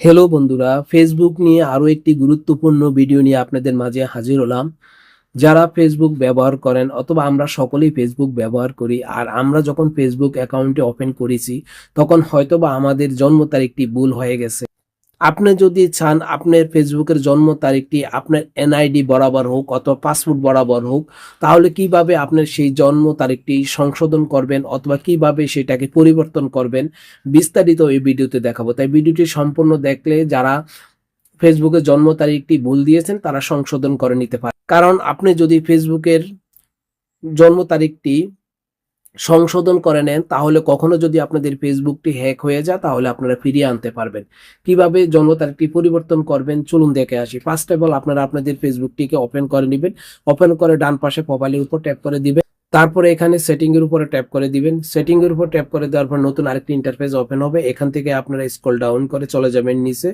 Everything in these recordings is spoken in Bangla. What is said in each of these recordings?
হ্যালো বন্ধুরা ফেসবুক নিয়ে আরও একটি গুরুত্বপূর্ণ ভিডিও নিয়ে আপনাদের মাঝে হাজির হলাম। যারা ফেসবুক ব্যবহার করেন অথবা আমরা সকলেই ফেসবুক ব্যবহার করি, আর আমরা যখন ফেসবুক অ্যাকাউন্টে ওপেন করেছি, তখন হয়তোবা আমাদের জন্ম তারিখটি ভুল হয়ে গেছে। আপনি যদি চান আপনার ফেসবুকের জন্ম তারিখটি আপনার এনআইডি বরাবর হোক অথবা পাসপোর্ট বরাবর হোক, তাহলে কীভাবে আপনার সেই জন্ম তারিখটি সংশোধন করবেন অথবা কীভাবে সেটাকে পরিবর্তন করবেন, বিস্তারিত এই ভিডিওতে দেখাবো। তাই ভিডিওটি সম্পূর্ণ দেখলে যারা ফেসবুকের জন্ম তারিখটি ভুল দিয়েছেন, তারা সংশোধন করে নিতে পারে কারণ আপনি যদি ফেসবুকের জন্ম তারিখটি সংশোধন করে নেন, তাহলে কখনো যদি আপনাদের ফেসবুকটি হ্যাক হয়ে যায়, তাহলে আপনারা ফিরিয়ে আনতে পারবেন। কীভাবে জন্ম তারিখটি পরিবর্তন করবেন, চলুন দেখে আসি। ফার্স্ট অফ অল আপনারা আপনাদের ফেসবুকটিকে ওপেন করে নেবেন। ওপেন করে ডান পাশে প্রোফাইলের উপর ট্যাপ করে দিবেন। তারপরে এখানে সেটিং এর উপরে ট্যাপ করে দিবেন। সেটিং এর উপর ট্যাপ করে দেওয়ার পর নতুন আরেকটি ইন্টারফেস ওপেন হবে। এখান থেকে আপনারা স্ক্রল ডাউন করে চলে যাবেন নিচে।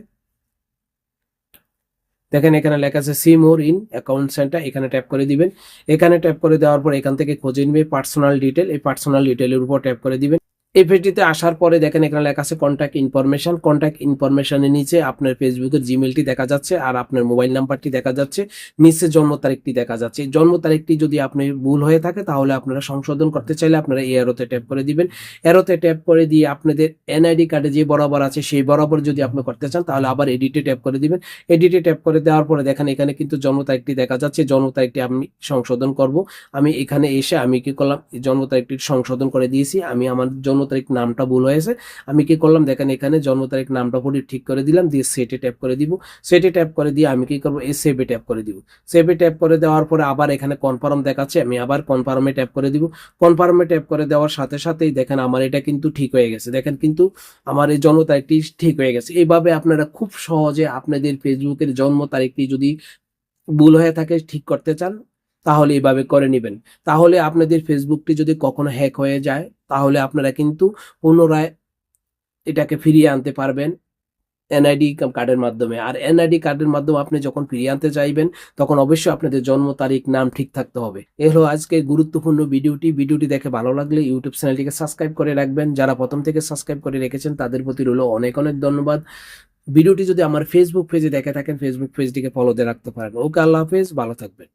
দেখেন এখানে লেখা আছে see more in account centre এখানে ট্যাপ করে দিবেন। এখানে ট্যাপ করে দেওয়ার পর এখান থেকে খুঁজে নিবে পার্সোনাল ডিটেল এই পার্সোনাল ডিটেলের উপর ট্যাপ করে দিবেন। এই পেজটিতে আসার পরে দেখেন এখানে লেখা আছে কন্ট্যাক্ট ইনফরমেশন কন্ট্যাক্ট ইনফরমেশনের নিচে আপনার ফেসবুকের জিমেলটি দেখা যাচ্ছে আর আপনার মোবাইল নাম্বারটি দেখা যাচ্ছে। নিচে জন্ম তারিখটি দেখা যাচ্ছে। জন্ম তারিখটি যদি আপনি ভুল হয়ে থাকে তাহলে আপনারা সংশোধন করতে চাইলে আপনারা এই এরোতে ট্যাপ করে দিবেন। এরোতে ট্যাপ করে দিয়ে আপনাদের এনআইডি কার্ডে যে বরাবর আছে সেই বরাবর যদি আপনি করতে চান তাহলে আবার এডিটে ট্যাপ করে দিবেন। এডিটে ট্যাপ করে দেওয়ার পরে দেখেন এখানে কিন্তু জন্ম তারিখটি দেখা যাচ্ছে। জন্ম তারিখটি আমি সংশোধন করব। আমি এখানে এসে আমি কি করলাম? জন্ম তারিখটি সংশোধন করে দিয়েছি। আমি আমার জন্ম তারিখ নামটা ভুল হয়েছে। আমি কি করলাম? দেখেন এখানে জন্ম তারিখ নামটা পুরো ঠিক করে দিলাম, দিয়ে সেটে ট্যাপ করে দিব। সেটে ট্যাপ করে দিয়ে আমি কি করব? এই সেভে ট্যাপ করে দিব। সেভে ট্যাপ করে দেওয়ার পরে আবার এখানে কনফার্ম দেখাচ্ছে, আমি আবার কনফার্মে ট্যাপ করে দিব। কনফার্মে ট্যাপ করে দেওয়ার সাথে সাথেই দেখেন আমার এটা কিন্তু ঠিক হয়ে গেছে। দেখেন কিন্তু আমার এই জন্ম তারিখটি ঠিক হয়ে গেছে। এইভাবে আপনারা খুব সহজে আপনাদের ফেসবুকের জন্ম তারিখটি যদি ভুল হয়ে থাকে, ঠিক করতে চান তাহলে এইভাবে করে নেবেন। তাহলে আপনাদের ফেসবুকটি যদি কখনো হ্যাক হয়ে যায়, তাহলে আপনারা কিন্তু পুনরায় এটাকে ফিরিয়ে আনতে পারবেন এনআইডি কার্ডের মাধ্যমে। আর এনআইডি কার্ডের মাধ্যমে আপনি যখন ফিরিয়ে আনতে চাইবেন, তখন অবশ্যই আপনাদের জন্ম তারিখ, নাম ঠিক থাকতে হবে। এ হলো আজকে গুরুত্বপূর্ণ ভিডিওটি। ভিডিওটি দেখে ভালো লাগলে ইউটিউব চ্যানেলটিকে সাবস্ক্রাইব করে রাখবেন। যারা প্রথম থেকে সাবস্ক্রাইব করে রেখেছেন, তাদের প্রতি রইল অনেক অনেক ধন্যবাদ। ভিডিওটি যদি আমার ফেসবুক পেজে দেখে থাকেন ফেসবুক পেজটিকে ফলো দিয়ে রাখতে পারেন। ওকে, আল্লাহ হাফেজ। ভালো থাকবেন।